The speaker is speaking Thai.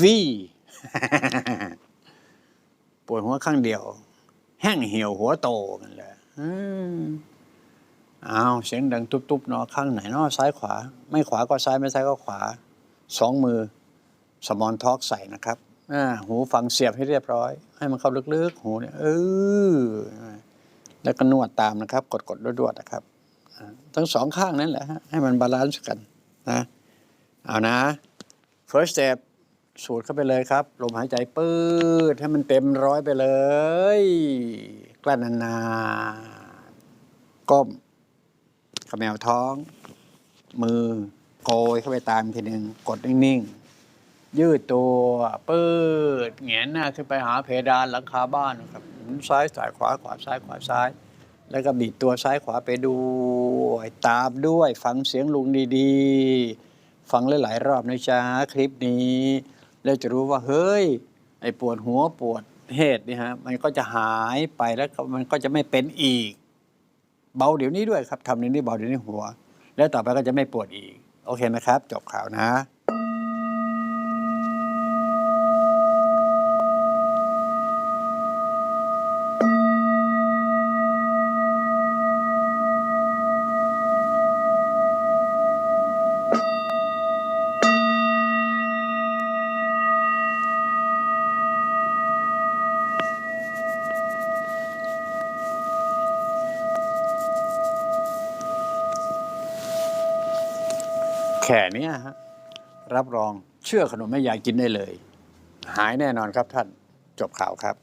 V ปวดหัวข้างเดียว แห้งเหี่ยวหัวโตกันเลยอ้าวเสียงดังตุบๆเนาะข้างไหนเนาะซ้ายขวา ไม่ขวาก็ซ้ายไม่ซ้ายก็ขวา สองมือสมอนทอกใส่นะครับหูฟังเสียบให้เรียบร้อย ให้มันเข้าลึกๆ หูเนี่ยเออแล้วก็นวดตามนะครับ กดๆรวดๆนะครับทั้งสองข้างนั่นแหละฮะให้มันบาลานซ์กันนะ เอานะ first step สูดเข้าไปเลยครับ ลมหายใจปืดให้มันเต็มร้อยไปเลย กลั้นนานๆก้มขมวท้อง มือโกยเข้าไปตามทีหนึ่งกดนิ่งๆ ยืดตัวปืดเหงียนหน้าขึ้นไปหาเพดานหลังคาบ้านครับซ้ายสายขวาขวาซ้ายขวาซ้าย แล้วก็บีบตัวซ้ายขวาไปด้วยตามด้วยฟังเสียงลุงดีๆ ฟังหลายๆรอบนะจ๊ะคลิปนี้ แล้วจะรู้ว่าเฮ้ย ไอ้ปวดหัวปวดเหตุนี่ฮะมันก็จะหายไปแล้วมันก็จะไม่เป็นอีก เบาเดี๋ยวนี้ด้วยครับทำเดี๋ยวนี้เบาเดี๋ยวนี้หัว แล้วต่อไปก็จะไม่ปวดอีก โอเคนะครับ จบข่าวนะ แค่เนี้ยฮะรับรองเชื่อขนมแม่ยายกินได้เลย หายแน่นอนครับท่านจบข่าวครับ